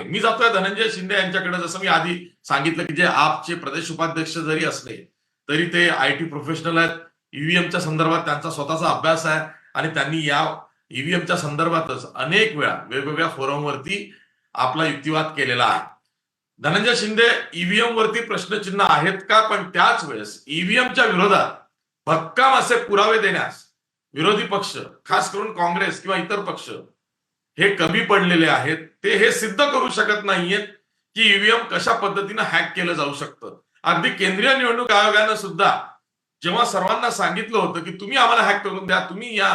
आहे. मी जातोय धनंजय शिंदे यांच्याकडे. जसं मी आधी सांगितलं की जे आपचे प्रदेश उपाध्यक्ष जरी असले तरी ते आय टी प्रोफेशनल आहेत. ईव्हीएमच्या संदर्भात त्यांचा स्वतःचा अभ्यास आहे आणि त्यांनी या ईव्हीएमच्या संदर्भातच अनेक वेळा वेगवेगळ्या फोरमवरती आपला युक्तिवाद केलेला आहे. धनंजय शिंदे ईव्हीएम वरती प्रश्नचिन्ह आहेत का? पण त्याच वेळेस ईव्हीएमच्या विरोधात भक्काम असे पुरावे देण्यास विरोधी पक्ष खास करून काँग्रेस किंवा इतर पक्ष हे कमी पडलेले आहेत ते हे सिद्ध करू शकत नाहीयेत की ईव्हीएम कशा पद्धतीनं हॅक केलं जाऊ शकतं. अगदी केंद्रीय निवडणूक आयोगानं सुद्धा जेव्हा सर्वांना सांगितलं होतं की तुम्ही आम्हाला हॅक करून द्या तुम्ही या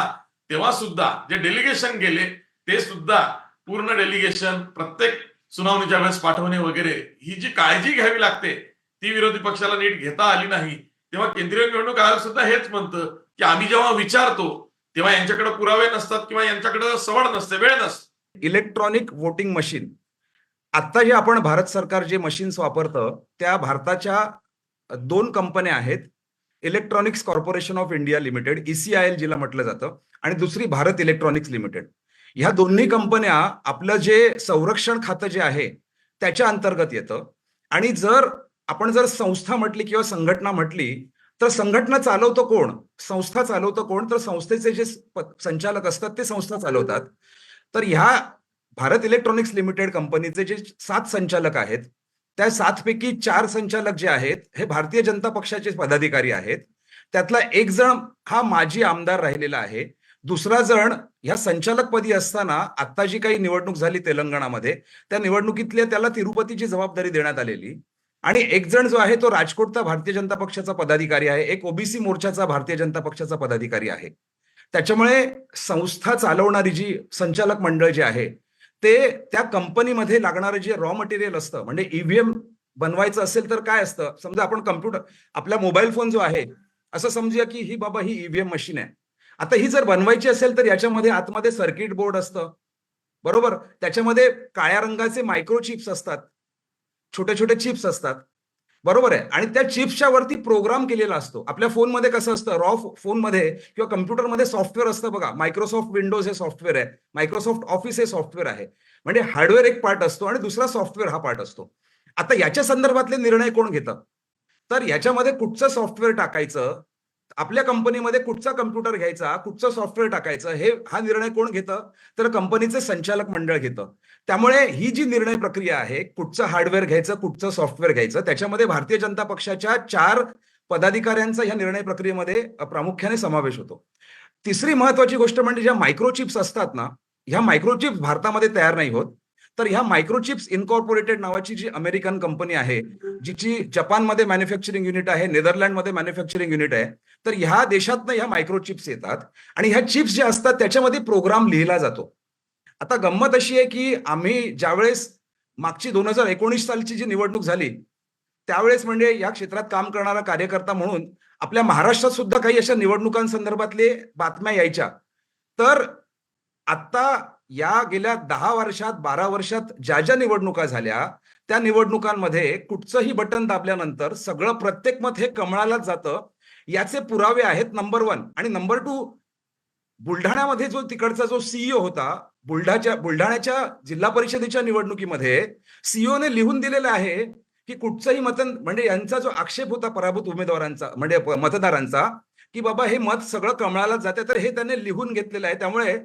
तेव्हा सुद्धा जे डेलिगेशन गेले ते सुद्धा पूर्ण डेलिगेशन प्रत्येक सुनावणीच्या वेळेस पाठवणे वगैरे ही जी काळजी घ्यावी लागते ती विरोधी पक्षाला नीट घेता आली नाही. तेव्हा केंद्रीय निवडणूक आयोग सुद्धा हेच म्हणतं की आम्ही जेव्हा विचारतो तेव्हा यांच्याकडे पुरावे नसतात किंवा यांच्याकडे सवड नसते वेळ नसते. Electronic voting machine. आता जे आपण भारत सरकार जे मशीन्स वापरतं त्या भारताच्या दोन कंपन्या आहेत electronics corporation of India limited ECIL जिला म्हटलं जातं आणि दुसरी भारत इलेक्ट्रॉनिक्स लिमिटेड. ह्या दोन्ही कंपन्या आपलं जे संरक्षण खातं जे आहे त्याच्या अंतर्गत येतं. आणि जर आपण जर संस्था म्हटली किंवा संघटना म्हटली तर संघटना चालवतो कोण? संस्था चालवतो कोण? तर संस्थेचे जे संचालक असतात ते संस्था चालवतात. तर ह्या भारत इलेक्ट्रॉनिक्स लिमिटेड कंपनीचे जे सात संचालक आहेत त्या सातपैकी चार संचालक जे आहेत हे भारतीय जनता पक्षाचे पदाधिकारी आहेत. त्यातला एक जण हा माजी आमदार राहिलेला आहे. दुसरा जण ह्या संचालकपदी असताना आता जी काही निवडणूक झाली तेलंगणामध्ये त्या निवडणुकीतल्या त्याला तिरुपतीची जबाबदारी देण्यात आलेली. आणि एक जण जो आहे तो राजकोटचा भारतीय जनता पक्षाचा पदाधिकारी आहे. एक ओबीसी मोर्चाचा भारतीय जनता पक्षाचा पदाधिकारी आहे. त्याच्यामुळे संस्था चालवणारी जी संचालक मंडळ जे आहे ते त्या कंपनीमध्ये लागणारं जे रॉ मटेरियल असतं म्हणजे ईव्हीएम बनवायचं असेल तर काय असतं? समजा आपण कम्प्युटर आपला मोबाईल फोन जो आहे असं समजूया की ही बाबा ही ईव्हीएम मशीन आहे. आता ही जर बनवायची असेल तर याच्यामध्ये आतमध्ये सर्किट बोर्ड असतं. बरोबर? त्याच्यामध्ये काळ्या रंगाचे मायक्रोचिप्स असतात. छोटे छोटे चिप्स असतात. बरोबर आहे. आणि त्या चिप्सच्या वरती प्रोग्राम केलेला असतो. आपल्या फोनमध्ये कसं असतं? रॉ फोनमध्ये किंवा कम्प्युटरमध्ये सॉफ्टवेअर असतं बघा. मायक्रोसॉफ्ट विंडोज हे सॉफ्टवेअर आहे. मायक्रोसॉफ्ट ऑफिस हे सॉफ्टवेअर आहे. म्हणजे हार्डवेअर एक पार्ट असतो आणि दुसरा सॉफ्टवेअर हा पार्ट असतो. आता याच्या संदर्भातले निर्णय कोण घेतं? तर याच्यामध्ये कुठचं सॉफ्टवेअर टाकायचं? आपल्या कंपनीमध्ये कुठचा कम्प्युटर घ्यायचा कुठचं सॉफ्टवेअर टाकायचं हे हा निर्णय कोण घेतं? तर कंपनीचे संचालक मंडळ घेतं. त्यामुळे ही जी निर्णय प्रक्रिया आहे कुठचं हार्डवेअर घ्यायचं कुठचं सॉफ्टवेअर घ्यायचं त्याच्यामध्ये भारतीय जनता पक्षाच्या चार पदाधिकाऱ्यांचा ह्या निर्णय प्रक्रियेमध्ये प्रामुख्याने समावेश होतो. तिसरी महत्वाची गोष्ट म्हणजे ज्या मायक्रोचिप्स असतात ना ह्या मायक्रोचिप्स भारतामध्ये तयार नाही होत. तर ह्या मायक्रोचिप्स इनकॉर्पोरेटेड नावाची जी अमेरिकन कंपनी आहे जिची जपानमध्ये मॅन्युफॅक्चरिंग युनिट आहे नेदरलँडमध्ये मॅन्युफॅक्चरिंग युनिट आहे तर ह्या देशातनं ह्या मायक्रोचिप्स येतात आणि ह्या चिप्स जे असतात त्याच्यामध्ये प्रोग्राम लिहिला जातो. आता गंमत अशी आहे की आम्ही ज्यावेळेस मागची दोन हजार एकोणीस सालची जी निवडणूक झाली त्यावेळेस म्हणजे या क्षेत्रात काम करणारा कार्यकर्ता म्हणून आपल्या महाराष्ट्रात सुद्धा काही अशा निवडणुकांसंदर्भातले बातम्या यायच्या. तर आता या गेल्या दहा वर्षात बारा वर्षात ज्या ज्या निवडणुका झाल्या त्या निवडणुकांमध्ये कुठचंही बटन दाबल्यानंतर सगळं प्रत्येक मत हे कमळालाच जातं. याचे पुरावे आहेत नंबर वन. आणि नंबर टू बुलढाण्यामध्ये जो तिकडचा जो सीईओ होता बुलढाच्या बुलढाण्याच्या जिल्हा परिषदेच्या निवडणुकीमध्ये सीईओने लिहून दिलेलं आहे की कुठचंही मतन म्हणजे यांचा जो आक्षेप होता पराभूत उमेदवारांचा म्हणजे मतदारांचा की बाबा हे मत सगळं कमळालाच जाते तर हे त्याने लिहून घेतलेलं आहे. त्यामुळे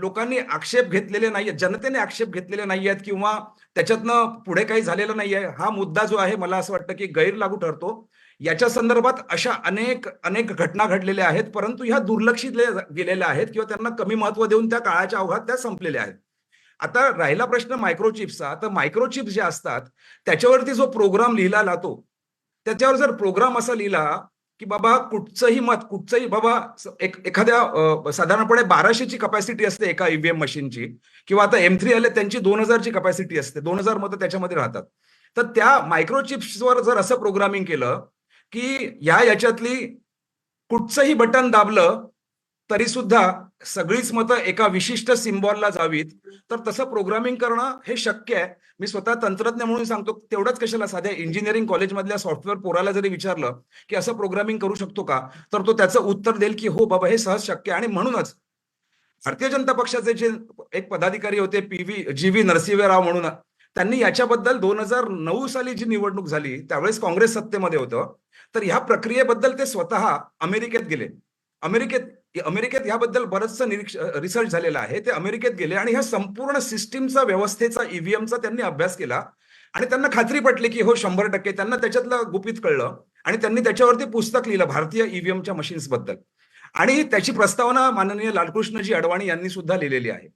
लोकांनी आक्षेप घेतलेले नाहीयेत जनतेने आक्षेप घेतलेले नाहीयेत किंवा त्याच्यातनं पुढे काही झालेलं नाहीये हा मुद्दा जो आहे मला असं वाटतं की गैरलागू ठरतो. याच्या संदर्भात अशा अनेक अनेक घटना घडलेल्या आहेत परंतु ह्या दुर्लक्षित गेलेल्या आहेत किंवा त्यांना कमी महत्त्व देऊन त्या काळाच्या अवघात त्या संपलेल्या आहेत. आता राहिला प्रश्न मायक्रोचिप्सचा तर मायक्रोचिप्स जे असतात त्याच्यावरती जो प्रोग्राम लिहिला जातो त्याच्यावर जर प्रोग्राम असा लिहिला की बाबा कुठचंही मत कुठचंही बाबा एक एखाद्या साधारणपणे बाराशेची कपॅसिटी असते एका ईव्हीएम मशीनची किंवा आता एम थ्री आले त्यांची दोन हजारची कपॅसिटी असते. दोन हजार मतं त्याच्यामध्ये राहतात. तर त्या मायक्रोचिप्सवर जर असं प्रोग्रामिंग केलं की या याच्यातली कुठचंही बटन दाबलं तरी सुद्धा सगळीच मतं एका विशिष्ट सिम्बॉलला जावीत. तर तसं प्रोग्रामिंग करणं हे शक्य आहे. मी स्वतः तंत्रज्ञ म्हणून सांगतो तेवढंच कशाला साध्या इंजिनिअरिंग कॉलेजमधल्या सॉफ्टवेअर पोराला जरी विचारलं की असं प्रोग्रामिंग करू शकतो का तर तो त्याचं उत्तर देईल की हो बाबा हे सहज शक्य आहे. आणि म्हणूनच भारतीय जनता पक्षाचे जे एक पदाधिकारी होते P V G V Narasimha Rao म्हणून त्यांनी याच्याबद्दल दोन हजार नऊ साली जी निवडणूक झाली त्यावेळेस काँग्रेस सत्तेमध्ये होतं. तर ह्या प्रक्रियेबद्दल ते स्वतः अमेरिकेत गेले. अमेरिकेत अमेरिकेत याबद्दल बरंचसं निरीक्ष रिसर्च झालेला आहे. ते अमेरिकेत गेले आणि ह्या संपूर्ण सिस्टीमचा व्यवस्थेचा ईव्हीएमचा त्यांनी अभ्यास केला. आणि त्यांना खात्री पटली की हो शंभर टक्के त्यांना त्याच्यातलं गुपित कळलं आणि त्यांनी त्याच्यावरती पुस्तक लिहिलं भारतीय ईव्हीएमच्या मशीन्सबद्दल. आणि त्याची प्रस्तावना माननीय लालकृष्णजी अडवाणी यांनी सुद्धा लिहिलेली आहे.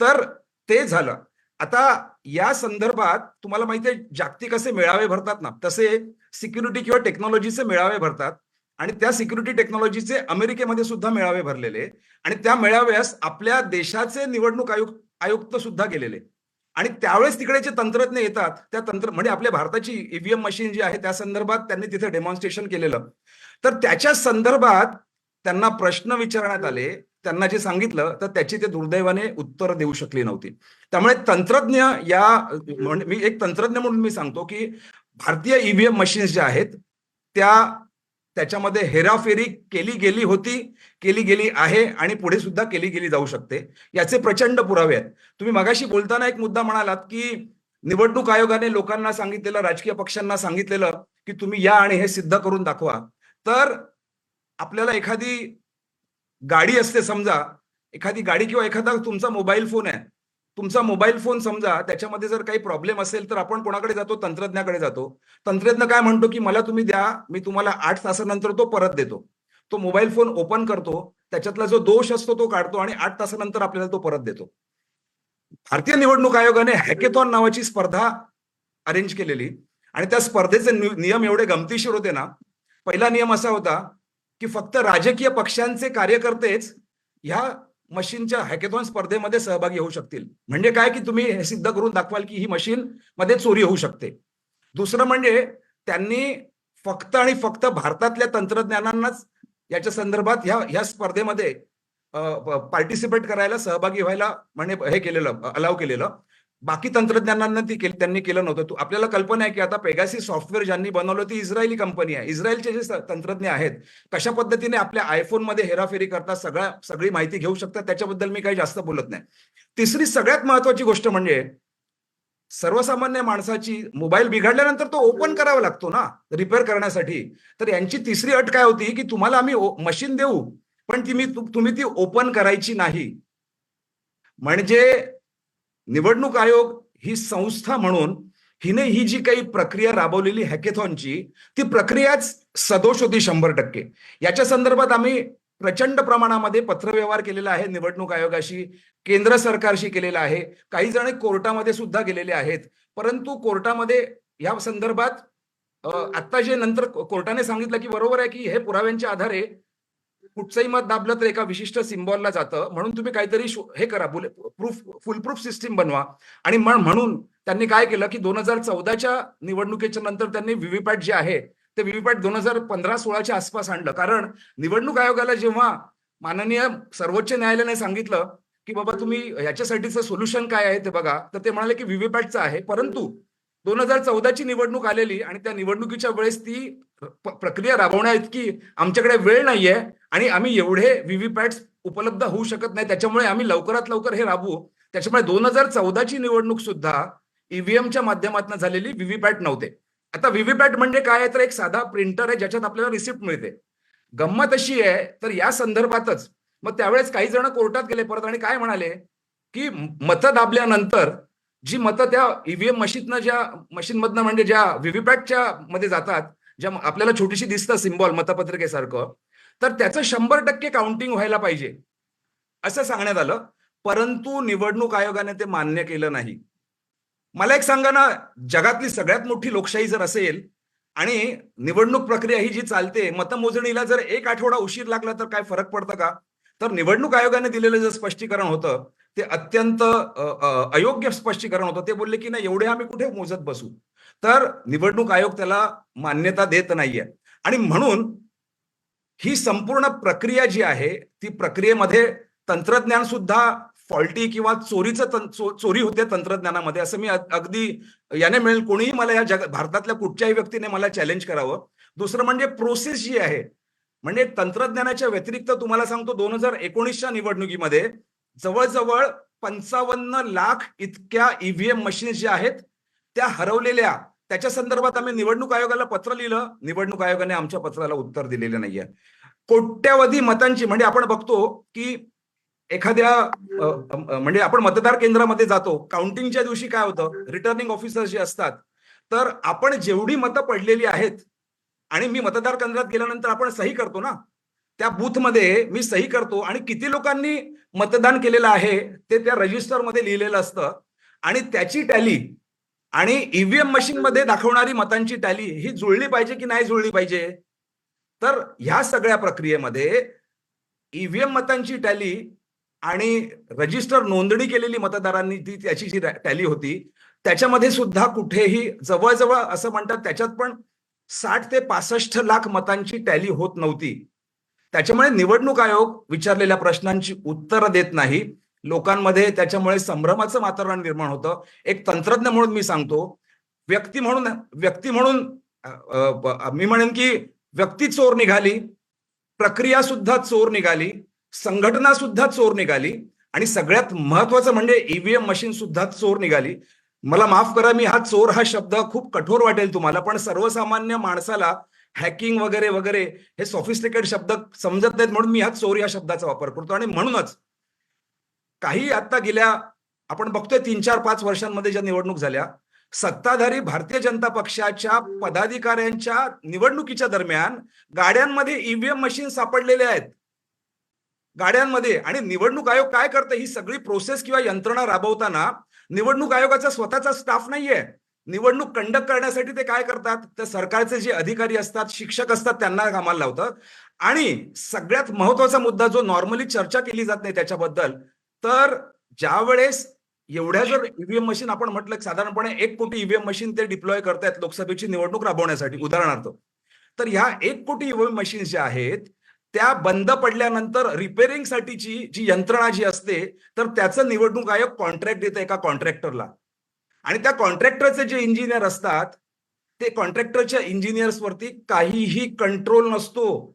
तर ते झालं. आता या संदर्भात तुम्हाला माहिती आहे जागतिक असे मेळावे भरतात ना. तसे सिक्युरिटी किंवा टेक्नॉलॉजीचे मेळावे भरतात. आणि त्या सिक्युरिटी टेक्नॉलॉजीचे अमेरिकेमध्ये सुद्धा मेळावे भरलेले आणि त्या मेळाव्यास आपल्या देशाचे निवडणूक आयुक्त आयुक्त सुद्धा गेलेले. आणि त्यावेळेस तिकडे जे तंत्रज्ञ येतात त्या तंत्र म्हणजे आपल्या भारताची ईव्हीएम मशीन जी आहे त्या संदर्भात त्यांनी तिथे डेमॉन्स्ट्रेशन केलेलं. तर त्याच्या संदर्भात त्यांना प्रश्न विचारण्यात आले त्यांना जे सांगितलं तर त्याची ते दुर्दैवाने उत्तर देऊ शकली नव्हती. त्यामुळे तंत्रज्ञ या मी एक तंत्रज्ञ म्हणून मी सांगतो की भारतीय ईव्हीएम मशीन्स ज्या आहेत त्या त्याच्यामध्ये हेराफेरी केली गेली होती केली गेली आहे आणि पुढे सुद्धा केली गेली जाऊ शकते. याचे प्रचंड पुरावे आहेत. तुम्ही मगाशी बोलताना एक मुद्दा म्हणालात की निवडणूक आयोगाने लोकांना सांगितलेलं राजकीय पक्षांना सांगितलेलं की तुम्ही या आणि हे सिद्ध करून दाखवा. तर आपल्याला एखादी गाडी असते समजा एखादी गाडी किंवा एखादा तुमचा मोबाईल फोन आहे तुमचा मोबाईल फोन समजा त्याच्यामध्ये जर काही प्रॉब्लेम असेल तर आपण कोणाकडे जातो? तंत्रज्ञाकडे जातो. तंत्रज्ञ काय म्हणतो की मला तुम्ही द्या मी तुम्हाला आठ तासानंतर तो परत देतो. तो मोबाईल फोन ओपन करतो त्याच्यातला जो दोष असतो तो काढतो आणि आठ तासानंतर आपल्याला तो परत देतो. भारतीय निवडणूक आयोगाने हॅकेथॉन नावाची स्पर्धा अरेंज केलेली. आणि त्या स्पर्धेचे नियम एवढे गमतीशीर होते ना. पहिला नियम असा होता की फक्त राजकीय पक्षांचे कार्यकर्तेच ह्या मशीनच्या हॅकेथॉन स्पर्धेमध्ये सहभागी होऊ शकतील. म्हणजे काय की तुम्ही हे सिद्ध करून दाखवाल की ही मशीन मध्ये चोरी होऊ शकते. दुसरं म्हणजे त्यांनी फक्त आणि फक्त भारतातल्या तंत्रज्ञानांनाच याच्या संदर्भात ह्या ह्या स्पर्धेमध्ये पार्टिसिपेट करायला सहभागी व्हायला म्हणजे हे केलेलं अलाव केलेलं. बाकी तंत्रज्ञानांना ती केली त्यांनी केलं नव्हतं. तू- आपल्याला कल्पना आहे की आता पेगासी सॉफ्टवेअर ज्यांनी बनवलं ती इस्रायली कंपनी आहे. इस्रायलचे जे तंत्रज्ञ आहेत कशा पद्धतीने आपल्या आयफोनमध्ये हेराफेरी करतात सगळ्या सगळी माहिती घेऊ शकतात त्याच्याबद्दल मी काही जास्त बोलत नाही. तिसरी सगळ्यात महत्वाची गोष्ट म्हणजे सर्वसामान्य माणसाची मोबाईल बिघडल्यानंतर तो ओपन करावा लागतो ना रिपेअर करण्यासाठी. तर यांची तिसरी अट काय होती की तुम्हाला आम्ही मशीन देऊ पण ती मी तुम्ही ती ओपन करायची नाही. म्हणजे निवडणूक आयोग ही संस्था म्हणून हिने ही जी काही प्रक्रिया राबवलेली हॅकेथॉनची ती प्रक्रियाच सदोष होती शंभर टक्के. याच्या संदर्भात आम्ही प्रचंड प्रमाणामध्ये पत्रव्यवहार केलेला आहे निवडणूक आयोगाशी केंद्र सरकारशी केलेला आहे काही जण कोर्टामध्ये सुद्धा गेलेले आहेत. परंतु कोर्टामध्ये या संदर्भात आता जे नंतर कोर्टाने सांगितलं की बरोबर आहे की हे पुराव्यांच्या आधारे कुठचंही मत दाबलं तर एका विशिष्ट सिम्बॉलला जातं. म्हणून तुम्ही काहीतरी हे करा प्रूफ फुल प्रूफ सिस्टीम बनवा. आणि म्हणून त्यांनी काय केलं की दोन हजार चौदाच्या निवडणुकीच्या नंतर त्यांनी व्हीव्हीपॅट जे आहे ते व्हीव्हीपॅट दोन हजार पंधरा सोळाच्या आसपास आणलं. कारण निवडणूक आयोगाला जेव्हा माननीय सर्वोच्च न्यायालयाने सांगितलं की बाबा तुम्ही याच्यासाठीचं सोल्युशन काय आहे ते बघा तर ते म्हणाले की व्हीव्हीपॅटचं आहे. परंतु दोन हजार चौदाची निवडणूक आलेली आणि त्या निवडणुकीच्या वेळेस ती प्रक्रिया राबवण्या इतकी आमच्याकडे वेळ नाहीये आणि आम्ही एवढे व्हीव्हीपॅट उपलब्ध होऊ शकत नाही. त्याच्यामुळे आम्ही लवकरात लवकर हे राबवू. त्याच्यामुळे दोन हजार चौदाची निवडणूक सुद्धा ईव्हीएमच्या माध्यमातून झालेली व्हीव्हीपॅट नव्हते. आता व्हीव्हीपॅट म्हणजे काय तर एक साधा प्रिंटर आहे ज्याच्यात आपल्याला रिसिप्ट मिळते. गंमत अशी आहे तर या संदर्भातच मग त्यावेळेस काही जण कोर्टात गेले परत आणि काय म्हणाले? की मतं दाबल्यानंतर जी मतं त्या ईव्हीएम मशीननं ज्या मशीन मधनं म्हणजे ज्या व्हीव्हीपॅटच्या मध्ये जातात ज्या आपल्याला छोटीशी दिसतं सिम्बॉल मतपत्रिकेसारखं तर त्याचं शंभर टक्के काउंटिंग व्हायला पाहिजे. असं सांगण्यात आलं. परंतु निवडणूक आयोगाने ते मान्य केलं नाही. मला एक सांगा ना जगातली सगळ्यात मोठी लोकशाही जर असेल आणि निवडणूक प्रक्रिया ही जी चालते मतमोजणीला जर एक आठवडा उशीर लागला तर काय फरक पडतं का? तर निवडणूक आयोगाने दिलेलं जे स्पष्टीकरण होतं ते अत्यंत अयोग्य स्पष्टीकरण होतं. ते बोलले की नाही एवढे आम्ही कुठे मोजत बसू? तर निवडणूक आयोग त्याला मान्यता देत नाहीये. आणि म्हणून ही संपूर्ण प्रक्रिया जी आहे ती प्रक्रियेमध्ये तंत्रज्ञान सुद्धा फॉल्टी किंवा चोरीचं तं- चो- चोरी होते तंत्रज्ञानामध्ये. असं मी अगदी याने मिळेल कोणीही मला या जग भारतातल्या कुठच्याही व्यक्तीने मला चॅलेंज करावं. दुसरं म्हणजे प्रोसेस जी आहे म्हणजे तंत्रज्ञानाच्या व्यतिरिक्त तुम्हाला सांगतो दोन हजार एकोणीसच्या निवडणुकीमध्ये जवळजवळ पंचावन्न लाख इतक्या ईव्हीएम मशीन्स ज्या आहेत त्या हरवलेल्या त्याच्या संदर्भात आम्ही निवडणूक आयोगाला पत्र लिहिलं. निवडणूक आयोगाने आमच्या पत्राला उत्तर दिलेलं नाहीये. कोट्यावधी मतांची म्हणजे आपण बघतो की एखाद्या म्हणजे आपण मतदार केंद्रामध्ये जातो. काउंटिंगच्या दिवशी काय होतं? रिटर्निंग ऑफिसर जे असतात. तर आपण जेवढी मतं पडलेली आहेत आणि मी मतदार केंद्रात गेल्यानंतर आपण सही करतो ना? त्या बूथमध्ये मी सही करतो. आणि किती लोकांनी मतदान केलेलं आहे ते त्या रजिस्टरमध्ये लिहिलेलं असतं. आणि त्याची टॅली आणि ईव्हीएम मशीन मध्ये दाखवणारी मतांची टॅली ही जुळली पाहिजे की नाही जुळली पाहिजे? तर ह्या सगळ्या प्रक्रियेमध्ये ईव्हीएम मतांची टॅली आणि रजिस्टर नोंदणी केलेली मतदारांनी ती त्याची जी टॅली होती त्याच्यामध्ये सुद्धा कुठेही जवळजवळ असं म्हणतात त्याच्यात पण साठ ते पासष्ट लाख मतांची टॅली होत नव्हती. त्याच्यामुळे निवडणूक आयोग विचारलेल्या प्रश्नांची उत्तरं देत नाही. लोकांमध्ये त्याच्यामुळे संभ्रमाचं वातावरण निर्माण होतं. एक तंत्रज्ञ म्हणून मी सांगतो व्यक्ती म्हणून व्यक्ती म्हणून मी म्हणेन की व्यक्ती चोर निघाली प्रक्रिया सुद्धा चोर निघाली संघटना सुद्धा चोर निघाली आणि सगळ्यात महत्वाचं म्हणजे ईव्हीएम मशीन सुद्धा चोर निघाली. मला माफ करा मी हा चोर हा शब्द खूप कठोर वाटेल तुम्हाला पण सर्वसामान्य माणसाला हॅकिंग वगैरे वगैरे हे सॉफिस्टिकेट शब्द समजत नाहीत म्हणून मी हा चोर या शब्दाचा वापर करतो. आणि म्हणूनच काही आता गेल्या आपण बघतोय तीन चार पाच वर्षांमध्ये ज्या निवडणूक झाल्या सत्ताधारी भारतीय जनता पक्षाच्या पदाधिकाऱ्यांच्या निवडणुकीच्या दरम्यान गाड्यांमध्ये ईव्हीएम मशीन सापडलेले आहेत. गाड्यांमध्ये आणि निवडणूक आयोग काय करतं ही सगळी प्रोसेस किंवा यंत्रणा राबवताना निवडणूक आयोगाचा स्वतःचा स्टाफ नाहीये. निवडणूक कंडक्ट करण्यासाठी ते काय करतात तर सरकारचे जे अधिकारी असतात शिक्षक असतात त्यांना कामाला लावतात आणि सगळ्यात महत्त्वाचा मुद्दा जो नॉर्मली चर्चा केली जात नाही त्याच्याबद्दल तर ज्या वेळेस एवढ्या जर ईव्हीएम मशीन आपण म्हटलं साधारणपणे एक कोटी ईव्हीएम मशीन ते डिप्लॉय करतायत लोकसभेची निवडणूक राबवण्यासाठी उदाहरणार्थ. तर ह्या एक कोटी ईव्हीएम मशीन्स ज्या आहेत त्या बंद पडल्यानंतर रिपेअरिंग साठीची जी यंत्रणा जी असते तर त्याचं निवडणूक आयोग कॉन्ट्रॅक्ट देतं एका कॉन्ट्रॅक्टरला आणि त्या कॉन्ट्रॅक्टरचे जे इंजिनियर असतात ते कॉन्ट्रॅक्टरच्या इंजिनियर्स वरती काहीही कंट्रोल नसतो.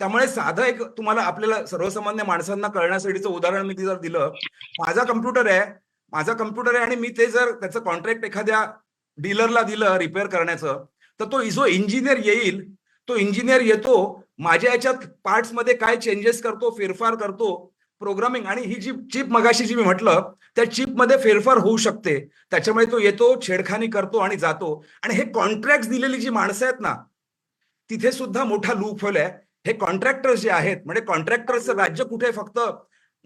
त्यामुळे साधं एक तुम्हाला आपल्याला सर्वसामान्य माणसांना कळण्यासाठीचं उदाहरण मी जर दिलं माझा कम्प्युटर आहे माझा कम्प्युटर आहे आणि मी ते जर त्याचं कॉन्ट्रॅक्ट एखाद्या डीलरला दिलं रिपेअर करण्याचं तर तो जो इंजिनियर येईल तो इंजिनियर येतो माझ्या याच्यात पार्ट्समध्ये काय चेंजेस करतो फेरफार करतो प्रोग्रामिंग आणि ही जी चिप मगाशी जी मी म्हटलं त्या चिपमध्ये फेरफार होऊ शकते. त्याच्यामुळे तो येतो छेडखानी करतो आणि जातो. आणि हे कॉन्ट्रॅक्ट दिलेली जी माणसं आहेत ना तिथे सुद्धा मोठा लूप होल आहे. हे कॉन्ट्रॅक्टर्स जे आहेत म्हणजे कॉन्ट्रॅक्टर्सचं राज्य कुठे फक्त?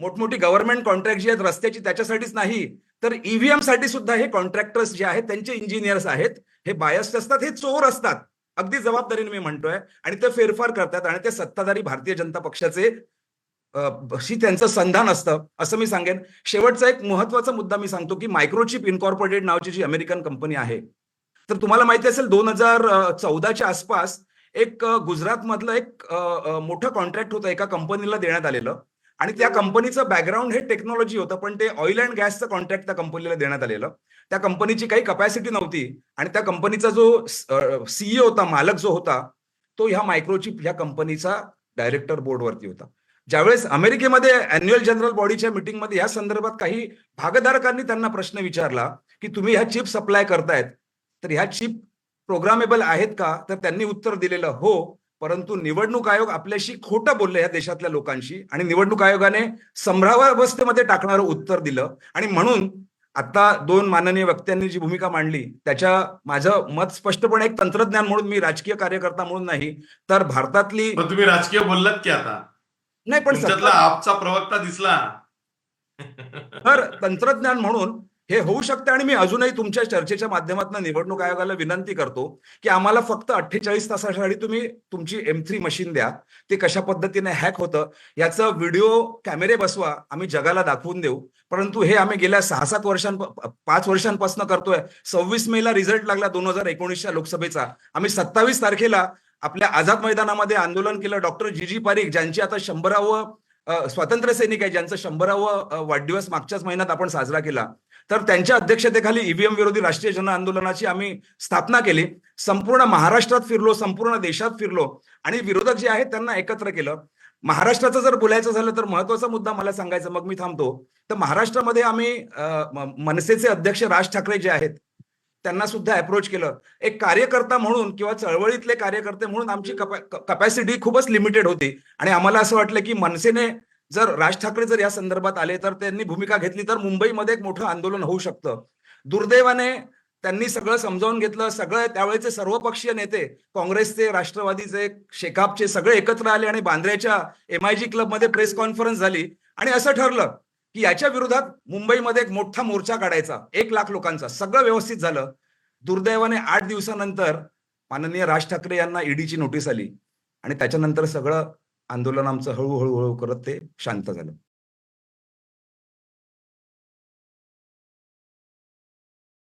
मोठमोठी गव्हर्नमेंट कॉन्ट्रॅक्ट जी आहेत रस्त्याची त्याच्यासाठीच नाही तर ईव्हीएमसाठी सुद्धा हे कॉन्ट्रॅक्टर्स जे आहेत त्यांचे इंजिनियर्स आहेत हे बायस्ट असतात हे चोर असतात. अगदी जबाबदारीने मी म्हणतोय आणि ते फेरफार करतात आणि ते सत्ताधारी भारतीय जनता पक्षाचे शी त्यांचं संधान असतं असं मी सांगेन. शेवटचा एक महत्त्वाचा मुद्दा मी सांगतो की मायक्रोचिप इन्कॉर्पोरेटेड नावाची जी अमेरिकन कंपनी आहे तर तुम्हाला माहिती असेल दोन हजार चौदाच्या आसपास एक अ, गुजरातमधलं एक मोठं कॉन्ट्रॅक्ट होतं एका कंपनीला देण्यात आलेलं. आणि त्या कंपनीचं बॅकग्राऊंड हे टेक्नॉलॉजी होतं पण ते ऑइल अँड गॅसचं कॉन्ट्रॅक्ट त्या कंपनीला देण्यात आलेलं. त्या कंपनीची काही कपॅसिटी नव्हती आणि त्या कंपनीचा जो सीईओ होता मालक जो होता तो ह्या मायक्रोचिप ह्या कंपनीचा डायरेक्टर बोर्डवरती होता. ज्यावेळेस अमेरिकेमध्ये अॅन्युअल जनरल बॉडीच्या मीटिंगमध्ये या संदर्भात काही भागधारकांनी त्यांना प्रश्न विचारला की तुम्ही ह्या चिप सप्लाय करतायत तर ह्या चिप प्रोग्रामेबल आहेत का? तर त्यांनी उत्तर दिलेलं हो. परंतु निवडणूक आयोग आपल्याशी खोटं बोलले या देशातल्या लोकांशी आणि निवडणूक आयोगाने संभ्रावावस्थेमध्ये टाकणारं उत्तर दिलं. आणि म्हणून आता दोन माननीय वक्त्यांनी जी भूमिका मांडली त्याच्या माझं मत स्पष्टपणे एक तंत्रज्ञान म्हणून मी राजकीय कार्यकर्ता म्हणून नाही तर भारतातली तुम्ही राजकीय बोललात की आता? नाही पण आपचा प्रवक्ता दिसला. तर तंत्रज्ञान म्हणून हे होऊ शकते आणि मी अजूनही तुमच्या चर्चेच्या माध्यमातून निवडणूक आयोगाला विनंती करतो की आम्हाला फक्त अठ्ठेचाळीस तासासाठी तुम्ही तुमची एम थ्री मशीन द्या. ते कशा पद्धतीने हॅक होतं याचं व्हिडिओ कॅमेरे बसवा आम्ही जगाला दाखवून देऊ. परंतु हे आम्ही गेल्या सहा सात वर्षां पाच वर्षांपासून करतोय. सव्वीस मेला रिझल्ट लागला दोन हजार एकोणीसच्या लोकसभेचा. आम्ही सत्तावीस तारखेला आपल्या आझाद मैदानामध्ये आंदोलन केलं. डॉक्टर जी जी पारीख ज्यांची आता शंभरावं स्वातंत्र्य सैनिक आहे ज्यांचं शंभरावं वाढदिवस मागच्याच महिन्यात आपण साजरा केला. तर त्यांच्या अध्यक्षतेखाली ईव्हीएम विरोधी राष्ट्रीय जन आंदोलनाची आम्ही स्थापना केली. संपूर्ण महाराष्ट्रात फिरलो संपूर्ण देशात फिरलो आणि विरोधक जे आहेत त्यांना एकत्र केलं. महाराष्ट्राचं जर बोलायचं झालं तर महत्त्वाचा मुद्दा मला सांगायचा मग मी थांबतो. तर महाराष्ट्रामध्ये आम्ही मनसेचे अध्यक्ष राज ठाकरे जे आहेत त्यांना सुद्धा अप्रोच केलं. एक कार्यकर्ता म्हणून किंवा चळवळीतले कार्यकर्ते म्हणून आमची कपॅसिटी खूपच लिमिटेड होती. आणि आम्हाला असं वाटलं की मनसेने जर राज ठाकरे जर या संदर्भात आले तर त्यांनी भूमिका घेतली तर मुंबईमध्ये एक मोठं आंदोलन होऊ शकतं. दुर्दैवाने त्यांनी सगळं समजावून घेतलं सगळं त्यावेळेचे सर्वपक्षीय नेते काँग्रेसचे राष्ट्रवादीचे शेकापचे सगळे एकत्र आले आणि बांद्र्याच्या एम क्लबमध्ये प्रेस कॉन्फरन्स झाली. आणि असं ठरलं की याच्या विरोधात मुंबईमध्ये एक मोठा मोर्चा काढायचा एक लाख लोकांचा. सगळं व्यवस्थित झालं. दुर्दैवाने आठ दिवसानंतर माननीय राज ठाकरे यांना ईडीची नोटीस आली. आणि त्याच्यानंतर सगळं आंदोलन आमचं हळूहळू हळू करत ते शांत झालं.